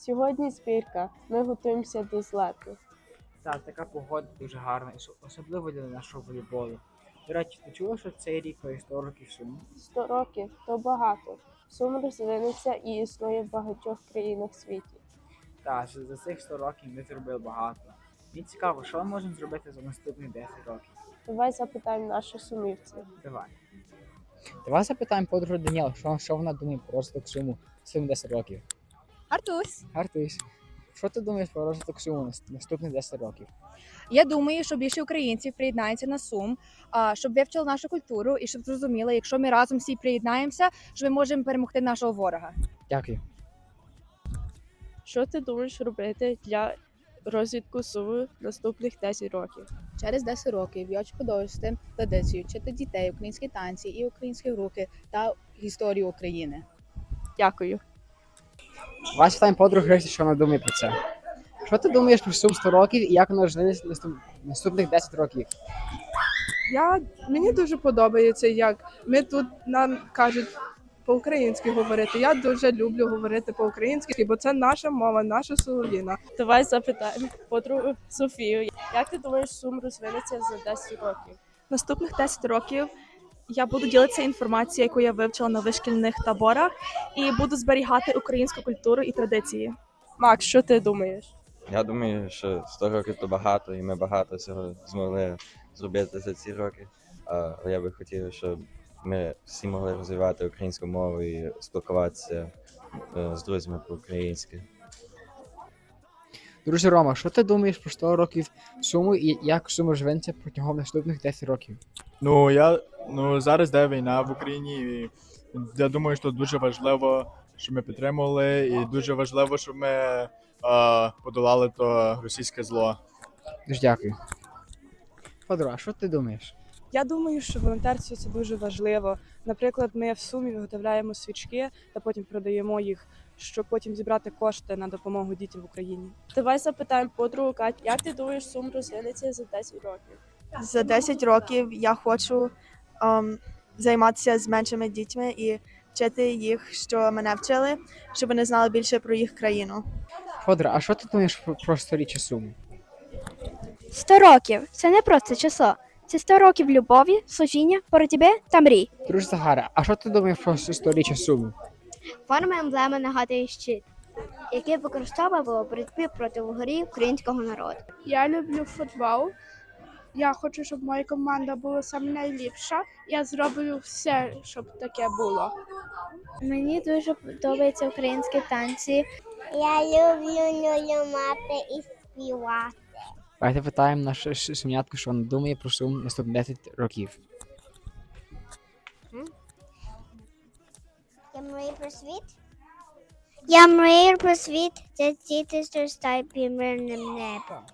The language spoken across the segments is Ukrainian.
Сьогодні збірка. Ми готуємося до злету. Так, така погода дуже гарна, особливо для нашого волейболу. До речі, ти чула, що цей рік по історики в Сумі? 100 років то багато. Сум розвинеться і існує в багатьох країнах світі. Так, за, за цих 100 років ми зробили багато. Мені цікаво, що ми можемо зробити за наступні 10 років. Давай запитаємо наших сумівців. Давай. Давай запитаємо подругу Даніелу, що, що вона думає про розвиток Суму 70 років. Артусь, Артусь, що ти думаєш про розвиток Суму на наступних 10 років? я думаю, що більше українців приєднається на Сум, а, щоб вивчили нашу культуру і щоб зрозуміли, якщо ми разом всі приєднаємося, що ми можемо перемогти нашого ворога. Дякую. Що ти думаєш робити для розвитку Суми наступних 10 років? Через 10 років я хочу продовжити традицію вчити дітей українські танці і українські руки та історію України. Дякую. Запитаємо подругу Гресі, що вона думає про це. Що ти думаєш про Сум 100 років і як розвинеться наступ- наступних 10 років? Я мені дуже подобається, як ми тут нам кажуть по-українськи говорити. Я дуже люблю говорити по-українськи, бо це наша мова, наша солов'їна. Давай запитаємо подругу Софію. Як ти думаєш, Сум розвинеться за 10 років? Наступних 10 років я буду ділитися інформацією, яку я вивчила на вишкільних таборах, і буду зберігати українську культуру і традиції. Макс, що ти думаєш? Я думаю, що 100 років то багато, і ми багато цього змогли зробити за ці роки. Але я би хотів, щоб ми всі могли розвивати українську мову і спілкуватися е, з друзями по-українськи. Друже Рома, що ти думаєш про 100 років Суму і як Сума розвинеться протягом наступних 10 років? Ну я ну зараз де війна в Україні, і я думаю, що дуже важливо, щоб ми підтримували, і дуже важливо, щоб ми е, подолали то російське зло. Дуже дякую. Подруга, що ти думаєш? Я думаю, що волонтерство це дуже важливо. Наприклад, ми в сумі виготовляємо свічки та потім продаємо їх, щоб потім зібрати кошти на допомогу дітям в Україні. Давай запитаємо подругу Катю. Як ти думаєш, Сум розвинеться за 10 років? За 10 років я хочу ем, займатися з меншими дітьми і вчити їх, що мене вчили, щоб вони знали більше про їх країну. Подруга, а що ти думаєш про, про сторіччя Суму? 100 років це не просто число. Це 100 років любові, служіння, боротьби та мрій. Друже Захара, а що ти думаєш про сторіччя Суму? Форма емблеми нагадує щит, який використовував у боротьбі проти ворогів українського народу. Я люблю футбол. Я хочу, щоб моя команда була саме найліпша. Я зроблю все, щоб таке було. Мені дуже подобаються українські танці. Я люблю нюлюмати і співати. Давайте питаємо нашу сумнятку, що вона думає про Сум наступні 10 років. Я мрію про світ. Я мрію про світ, де діти зростають під мирним небом.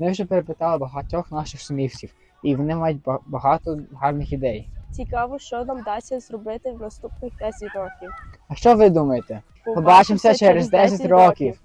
Ми вже перепитали багатьох наших сумівців, і вони мають ба- багато гарних ідей. Цікаво, що нам вдасться зробити в наступних 10 років. А що ви думаєте? Побачимося через 10 років.